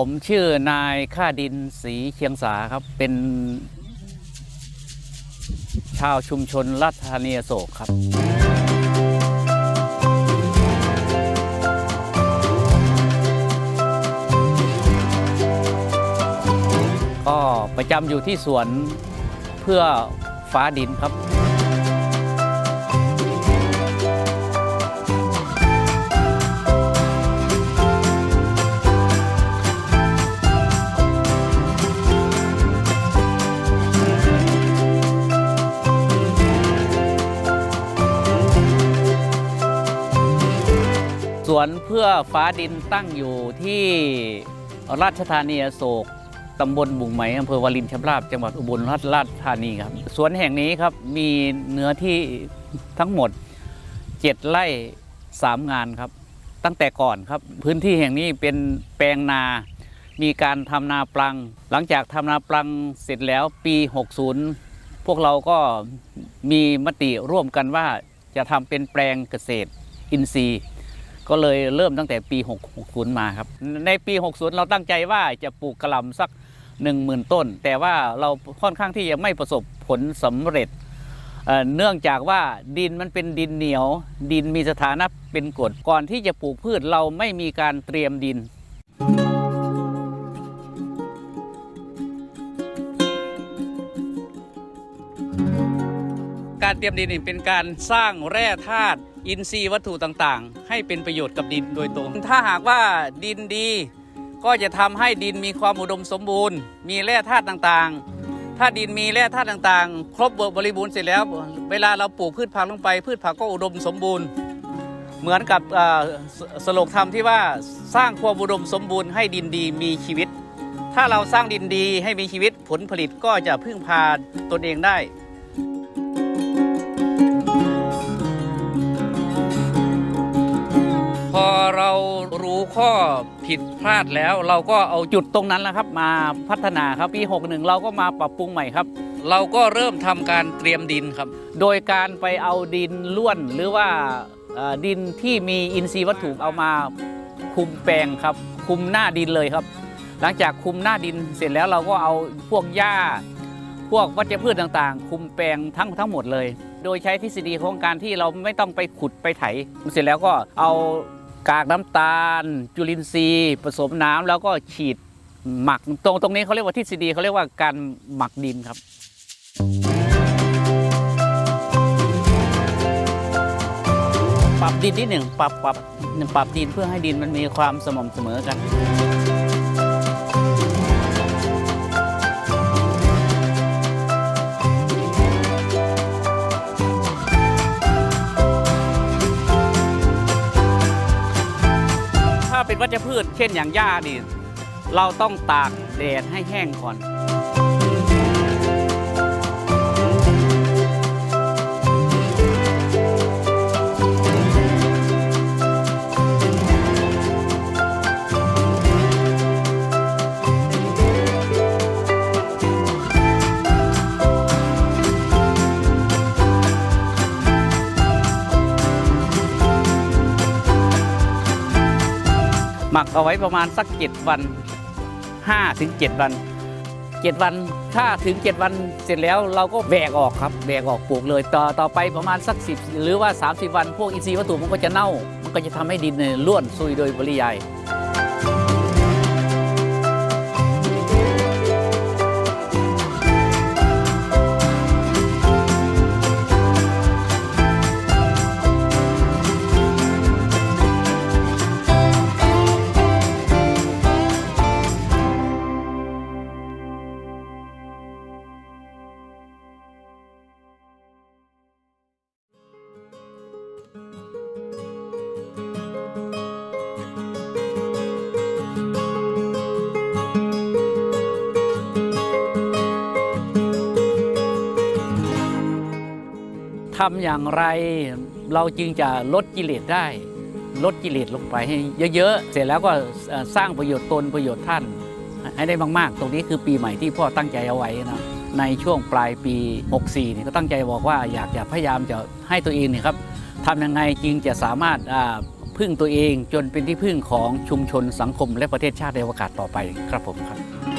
ผมชื่อนายข้าดินศรีเชียงสาครับ เป็น ชาวชุมชนรัฐธานีโศกครับ ก็ประจำอยู่ที่สวนเพื่อฟ้าดินครับ วนเพื่อฟ้าดินตั้งอยู่ที่ราชธานีโศกตำบลบุงไหมอำเภอวารินชำราบจังหวัดอุบลราชราชธานีครับ สวนแห่งนี้ครับมีเนื้อที่ทั้งหมด 7 ไร่ 3 งานครับ ตั้งแต่ก่อนครับ พื้นที่แห่งนี้เป็นแปลงนา มีการทำนาปลัง หลังจากทำนาปลังเสร็จแล้วปี 60 พวกเราก็มีมติร่วมกันว่าจะทำเป็นแปลงเกษตรอินทรีย์ ก็เลยเริ่มตั้งแต่ปี 60 มาครับ ในปี 60 เราตั้งใจว่าจะปลูกกระหล่ำสัก 10,000 ต้น แต่ว่าเราค่อนข้างที่จะไม่ประสบผลสำเร็จเนื่องจากว่าดินมันเป็นดินเหนียว ดินมีสถานะเป็นกรดก่อนที่จะปลูกพืชเราไม่มีการเตรียมดิน การเตรียมดินเป็นการสร้างแร่ธาตุ อินทรีย์วัตถุต่างๆ ให้เป็นประโยชน์กับดินโดยตรง ถ้าหากว่าดินดี ก็จะทำให้ดินมีความอุดมสมบูรณ์ มีแร่ธาตุต่างๆ ถ้าดินมีแร่ธาตุต่างๆ ครบบริบูรณ์เสร็จแล้ว เวลาเราปลูกพืชผักลงไป พืชผักก็อุดมสมบูรณ์ เหมือนกับสสโลกธรรมที่ว่าสร้างความอุดมสมบูรณ์ให้ดินดีมีชีวิต ถ้าเราสร้างดินดีให้มีชีวิตผลผลิตก็จะพึ่งพาตนเองได้ ข้อผิดพลาดแล้ว เราก็เอาจุดตรงนั้นแหละครับมาพัฒนาครับปี 61 เราก็มาปรับปรุงใหม่ครับ เราก็เริ่มทำการเตรียมดินครับ โดยการไปเอาดินล้วนหรือว่าดินที่มีอินทรีย์วัตถุเอามาคุมแปลงครับ คุมหน้าดินเลยครับ หลังจากคุมหน้าดินเสร็จแล้วเราก็เอาพวกหญ้า พวกวัชพืชต่างๆ คุมแปลงทั้งทั้งหมดเลย โดยใช้ทฤษฎีของการที่เราไม่ต้องไปขุดไปไถ เสร็จแล้วก็เอา กากน้ำตาล จุลินทรีย์ ผสมน้ำแล้วก็ฉีดหมักตรงตรงนี้เขาเรียกว่าทฤษฎีเขาเรียกว่าการหมักดินครับ ปรับดินนิดหนึ่งปรับปรับปรับดินเพื่อให้ดินมันมีความสม่ำเสมอกัน เป็นวัชพืช เช่นอย่างหญ้านี่ เราต้องตากแดดให้แห้งก่อน หมักเอาไว้ประมาณสัก 7 วัน5ถึง7วัน 7 วันถ้าถึง 7 วันเสร็จแล้วเราก็แบกออกครับแบกออกปลูกเลยต่อต่อไปประมาณสัก 10 หรือว่า 30 วัน พวกอินทรีย์วัตถุมันก็จะเน่า มันก็จะทำให้ดินเนี่ยร่วนซุยโดยปริยาย ทำอย่างไรเราจึงจะลดกิเลสได้ ลดกิเลสลงไปให้เยอะๆ เสร็จแล้วก็สร้างประโยชน์ตนประโยชน์ท่าน ให้ได้มากๆ ตรงนี้คือปีใหม่ที่พ่อตั้งใจเอาไว้นะในช่วงปลายปี 64เนี่ยก็ตั้งใจบอกว่าอยากจะพยายามจะให้ตัวเองเนี่ยครับทำยังไงจึงจะสามารถพึ่งตัวเองจนเป็นที่พึ่งของชุมชนสังคมและประเทศชาติในโอกาสต่อไปครับผมครับ